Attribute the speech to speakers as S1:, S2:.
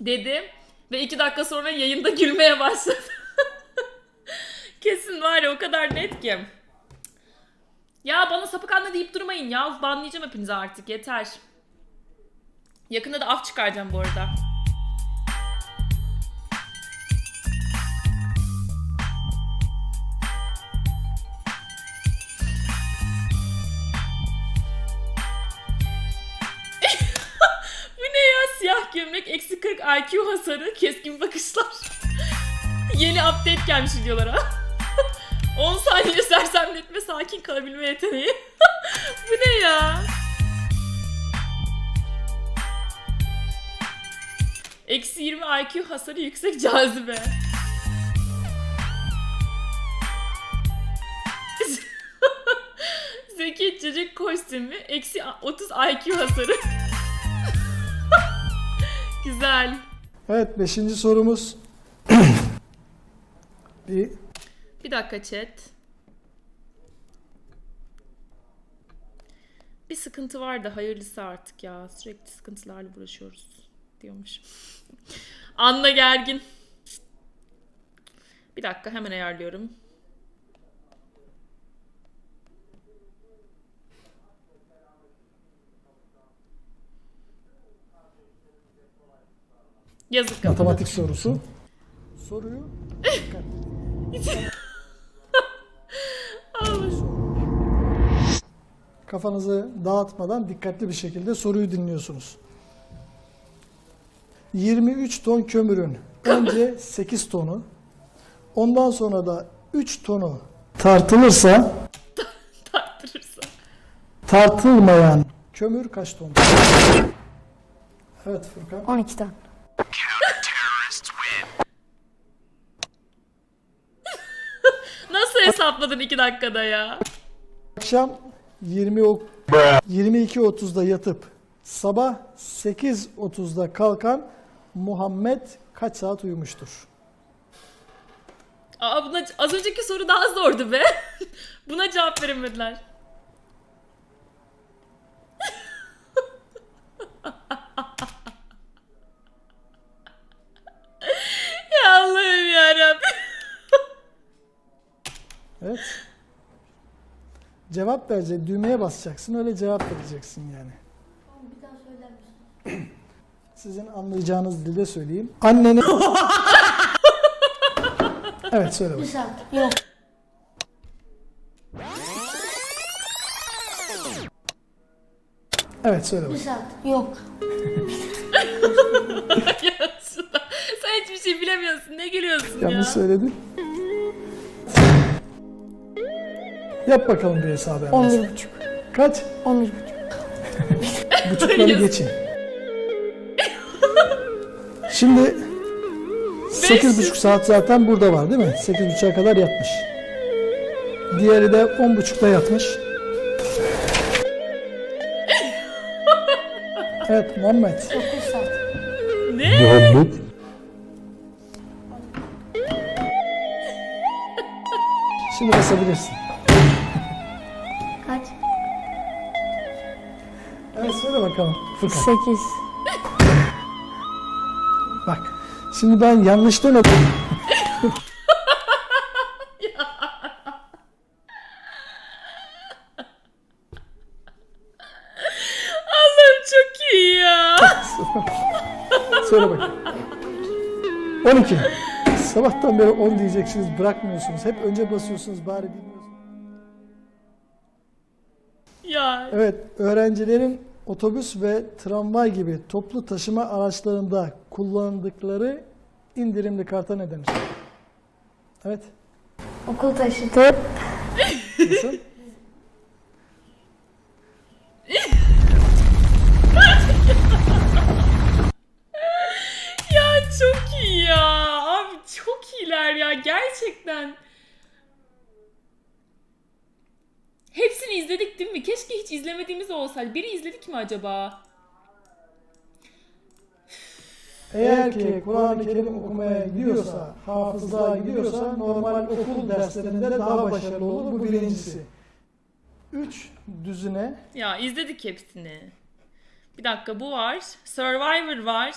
S1: Dedim ve iki dakika sonra yayında gülmeye başladı. Kesin var ya o kadar net ki. Ya bana sapık anne deyip durmayın ya. Banlayacağım hepinizi artık yeter. Yakında da af çıkaracağım bu arada. Gömlek, eksi 40 IQ hasarı, keskin bakışlar. Yeni update gelmiş videolara. 10 saniye sersemletme, sakin kalabilme yeteneği. Bu ne ya? Eksi 20 IQ hasarı yüksek cazibe. Zeki çocuk kostümü eksi 30 IQ hasarı. Güzel.
S2: Evet beşinci sorumuz. bir
S1: Bir dakika chat. Bir sıkıntı var da hayırlısı artık ya. Sürekli sıkıntılarla uğraşıyoruz diyormuş. Anla gergin. Bir dakika hemen ayarlıyorum. Yazık.
S2: matematik sorusu. Soruyu. Kafanızı dağıtmadan dikkatli bir şekilde soruyu dinliyorsunuz. 23 ton kömürün önce 8 tonu, ondan sonra da 3 tonu tartılırsa
S1: Tartırırsa.
S2: tartılmayan kömür kaç ton? Evet Furkan.
S3: 12 tane.
S1: Hesapladın iki dakikada ya?
S2: Akşam 20 ok- 22.30'da yatıp sabah 8.30'da kalkan Muhammed kaç saat uyumuştur?
S1: Aa buna az önceki soru daha zordu be. buna cevap veremediler. ya Allah'ım yarabbim.
S2: Evet. Cevap vereceksin, düğmeye basacaksın, öyle cevap vereceksin yani.
S3: Bir daha söyler misin?
S2: Sizin anlayacağınız dilde söyleyeyim. Annenin... evet söyle
S3: saat. Yok.
S2: Evet söyle
S3: saat. Yok.
S1: Sen hiçbir şey bilemiyorsun. Ne gülüyorsun ya?
S2: Yanlış söyledin. Yap bakalım bir hesabı hemen.
S3: 11 buçuk.
S2: Kaç?
S3: 11 buçuk.
S2: Buçukları geçin. Şimdi sekiz buçuk saat zaten burada var değil mi? Sekiz buçuğa kadar yatmış. Diğeri de on buçukta yatmış. Evet Muhammed.
S3: 9 saat.
S1: Ne?
S2: Şimdi basabilirsin. Söyle bakalım. Furkan.
S3: 8.
S2: Bak. Şimdi ben yanlıştan okudum.
S1: Allah'ım çok iyi ya.
S2: Söyle bakayım. 12. Sabahtan beri 10 diyeceksiniz bırakmıyorsunuz. Hep önce basıyorsunuz bari bilmiyorsunuz.
S1: ya.
S2: Evet, öğrencilerin otobüs ve tramvay gibi toplu taşıma araçlarında kullandıkları indirimli karta ne denir? Evet,
S3: Okul taşıtı.
S2: nasıl?
S1: Ya çok iyi ya. Abi çok iyiler ya gerçekten. Hepsini izledik değil mi? Keşke hiç izlemediğimiz olsaydı. Biri izledik mi acaba?
S2: Eğer ki Kur'an-ı Kerim okumaya gidiyorsa, hafızlığa gidiyorsa normal okul derslerinde daha başarılı olur. Bu birincisi. Üç düzine
S1: Ya izledik hepsini. Bir dakika bu var. Survivor var.